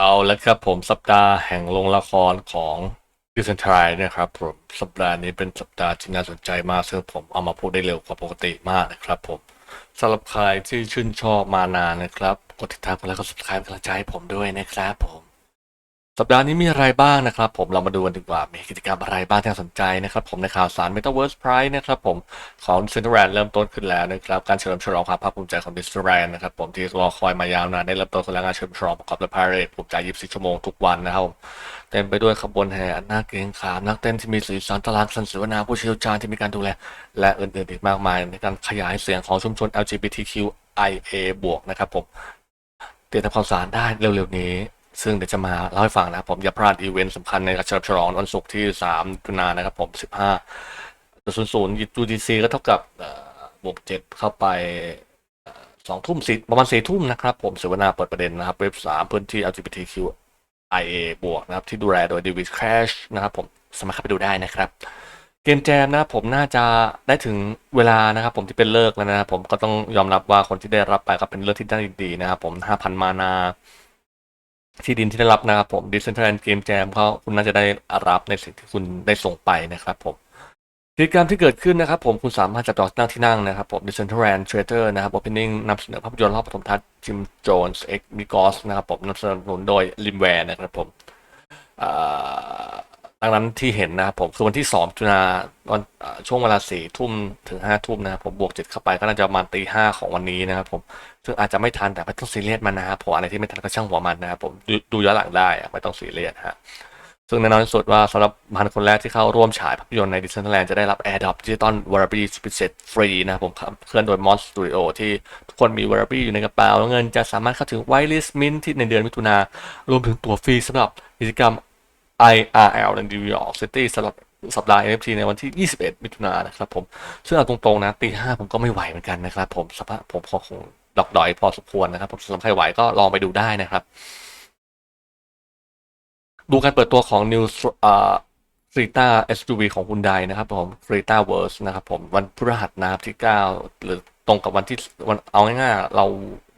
เอาแล้วครับผมสัปดาห์แห่งโรงละครของดิสนทรายนะครับผมสัปดาห์นี้เป็นสัปดาห์ที่น่าสนใจมากซึ่งผมเอามาพูดได้เร็วกว่าปกติมากนะครับผมสำหรับใครที่ชื่นชอบมานานนะครับ กดติดตามกันแล้วก็ subscribe กำลังใจให้ผมด้วยนะครับผม สัปดาห์นี้มีอะไรบ้างนะครับ ผมเรามาดูกันดีกว่า มีกิจกรรมอะไรบ้างที่น่าสนใจนะครับ ผมในข่าวสาร Metaverse Pride นะครับผมของ Disneyland เริ่มต้นขึ้นแล้วนะครับ การเฉลิมฉลองความภาคภูมิใจของ Disneyland นะครับผมที่รอคอยมายาวนานได้เริ่มต้นขึ้นแล้วงานเฉลิมฉลองประกอบด้วยพาเหรดภูมิใจ 24 ชั่วโมงทุกวันนะครับเต็มไปด้วยขบวนแห่อันน่าเกรงขามนักเต้นที่มีสีสันตารางสรรเสวนาผู้เชี่ยวชาญที่มีการดูแล และอื่นๆอีกมากมาย ในการขยายเสียงของชุมชน LGBTQIA บวกนะครับผมติดตามข่าวสารได้เร็วๆนี้ ซึ่งเดี๋ยวจะมาเล่าให้ฟังนะครับผมอย่าพลาดอีเวนต์สำคัญในการเฉลิมฉลองวันศุกร์ที่3มิถุนายนนะครับผม 15 00 UTC ก็เท่ากับเอ่อบวก7เข้าไปสองทุ่มสี่ประมาณสี่ทุ่มนะครับ ผมเสวนาเปิดประเด็นนะครับเว็บสามพื้นที่ LGBTQIA บวกนะครับ ที่ดูแลโดย David Crash นะครับผมสามารถเข้าไปดูได้นะครับ เกมแจมนะครับผมน่าจะได้ถึงเวลานะครับ ผมที่เป็นเลิกแล้วนะครับผมก็ต้องยอมรับว่าคนที่ได้รับไปก็เป็นเรื่องที่น่ายินดีนะครับผม 5,000 มานา ที่ดินที่ได้รับนะครับผมดิสเซนทรัลเกมแจมเขาคุณน่าจะได้รับในสิ่งที่คุณได้ส่งไปนะครับผมกิจกรรมที่เกิดขึ้นนะครับผมคุณสามารถจับจองนั่งที่นั่งนะครับผมดิสเซนทรัลเทรเตอร์นะครับ Opening นำเสนอภาพยนตร์รอบปฐมทัศน์จิมโจนส์เอ็กมิกอสนะครับผมนำสนุนโดยลิมแวร์นะครับผมอ่า ดังนั้นที่เห็นนะครับผมคือวันที่สองจุนาวันช่วงเวลาสี่ทุ่มถึงห้าทุ่มนะครับผมบวกเจ็ดเข้าไปก็น่าจะประมาณตีห้าของวันนี้นะครับผมซึ่งอาจจะไม่ทันแต่ไม่ต้องซีเรียสมานนะครับผมอะไรที่ไม่ทันก็ช่างหัวมันนะครับผมดูดูย้อนหลังได้ไม่ต้องซีเรียสฮะซึ่งแน่นอนที่สุดว่าสำหรับพันคนแรกที่เข้าร่วมฉายภาพยนตร์ในดิสนีย์แลนด์จะได้รับ Air Drop Digital w a r a b i s p e c e t ฟรีนะครับผมเคลื่อนโดย Mon Studio ที่ทุกคนมี w a r a b i อยู่ในกระเป๋าเงินจะสามารถเข้าถึง Whitelist Mint ที่ในเดือนมิถุนารวมถึงตั๋วฟรีสำหรับกิจกรรม IRL ในนิวยอร์กซิตี้สำหรับสัปดาห์ NFT ในวันที่ 21 มิถุนายนนะครับผม ซึ่งเอาตรงๆนะตีห้าผมก็ไม่ไหวเหมือนกันนะครับผมสภาพผมคงดอกดอยพอสมควรนะครับ ผมสำหรับใครไหวก็ลองไปดูได้นะครับ ดูการเปิดตัวของ New อ่า Creta SUV ของ Hyundai นะครับผม Creta Verse นะครับผมวันพฤหัสนะครับที่ 9 หรือตรงกับวันที่วันเอาง่ายๆเรา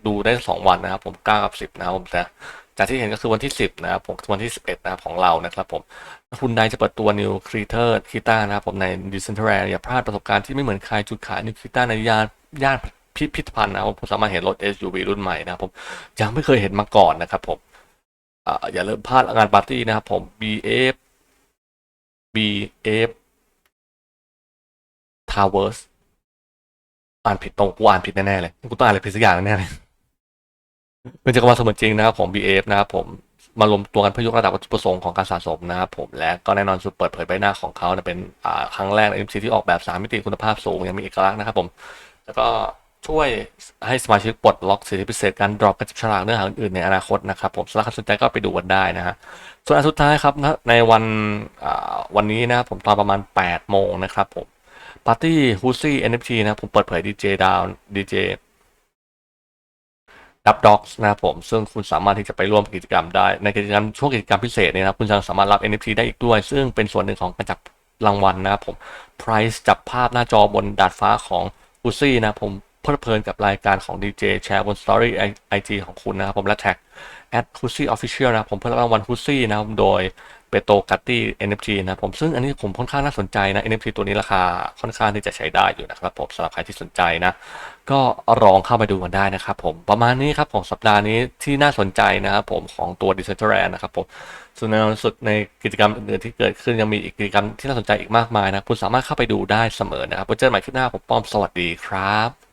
ดูได้ 2 วันนะครับผม 9 กับ 10 นะครับผมแต่ จากที่เห็นก็คือวันที่ 10 นะครับผมวันที่ 11 นะครับของเรานะครับผมคุณไดจะเปิดตัว New Creta Creta นะครับผมใน Decentraland อย่าพลาดประสบการณ์ที่ไม่เหมือนใครจุดขาย New Creta ในย่านย่านพิพิธภัณฑ์นะผมสามารถเห็นรถ SUV รุ่นใหม่นะครับผมยังไม่เคยเห็นมาก่อนนะครับผมอย่าลืมพลาดงานปาร์ตี้นะครับผม BF BF Towers อ่านผิดตรงกูอ่านผิดแน่ๆเลยกูต้องอ่านอะไรผิดสักอย่างแน่เลย เป็นจักรวาลเสมือนจริงนะครับผม BF นะครับผมมารวมตัวกันเพื่อยกระดับวัตถุประสงค์ของการสะสมนะครับผมและก็แน่นอนสุดเปิดเผยใบหน้าของเขาเนี่ยเป็นครั้งแรกใน MC ที่ออกแบบ3มิติคุณภาพสูงยังมีเอกลักษณ์นะครับผมแล้วก็ช่วยให้สมาชิกปลดล็อกสิทธิพิเศษการดรอปการจับฉลากเนื้อหาอื่นๆในอนาคตนะครับผมสำหรับคสนใจก็ไปดูกันได้นะฮะส่วนอันสุดท้ายครับในวันวันนี้นะครับผมตอนประมาณ 8 โมงนะครับผมปาร์ตี้ฮูซี่ NFT นะครับผมเปิดเผยดีเจดาวดีเจ ดับด็อกนะครับผมซึ่งคุณสามารถที่จะไปร่วมกิจกรรมได้ ในกิจกรรมช่วงกิจกรรมพิเศษเนี่ยนะครับคุณจะสามารถรับ NFT ได้อีกด้วย ซึ่งเป็นส่วนหนึ่งของการจับรางวัลนะครับผม Price จับภาพหน้าจอบนดาดฟ้าของอุซี่นะผมเพลิดเพลินกับรายการของ DJ แชร์บน Story IG ของคุณนะครับผมและแท็ก at h u s y Official นะผมเพื่อรับรางวัล h u s y นะครับโดย เปโตกัตตี้ NFT นะครับผมซึ่งอันนี้ผมค่อนข้างน่าสนใจนะ NFT ตัวนี้ราคาค่อนข้างที่จะใช้ได้อยู่นะครับผมสำหรับใครที่สนใจนะ ก็ลองเข้าไปดูกันได้นะครับผมประมาณนี้ครับของสัปดาห์นี้ที่น่าสนใจนะครับผมของตัว d e c e n t r a l นะครับผมส่วนในวันสุดในกิจกรรมอื่นๆที่เกิดขึ้นยังมีอีกกิจกรรมที่น่าสนใจอีกมากมายนะคุณสามารถเข้าไปดูได้เสมอนะครับไว้เจอกันใหม่คลิปหน้าผมป้อมสวัสดีครับ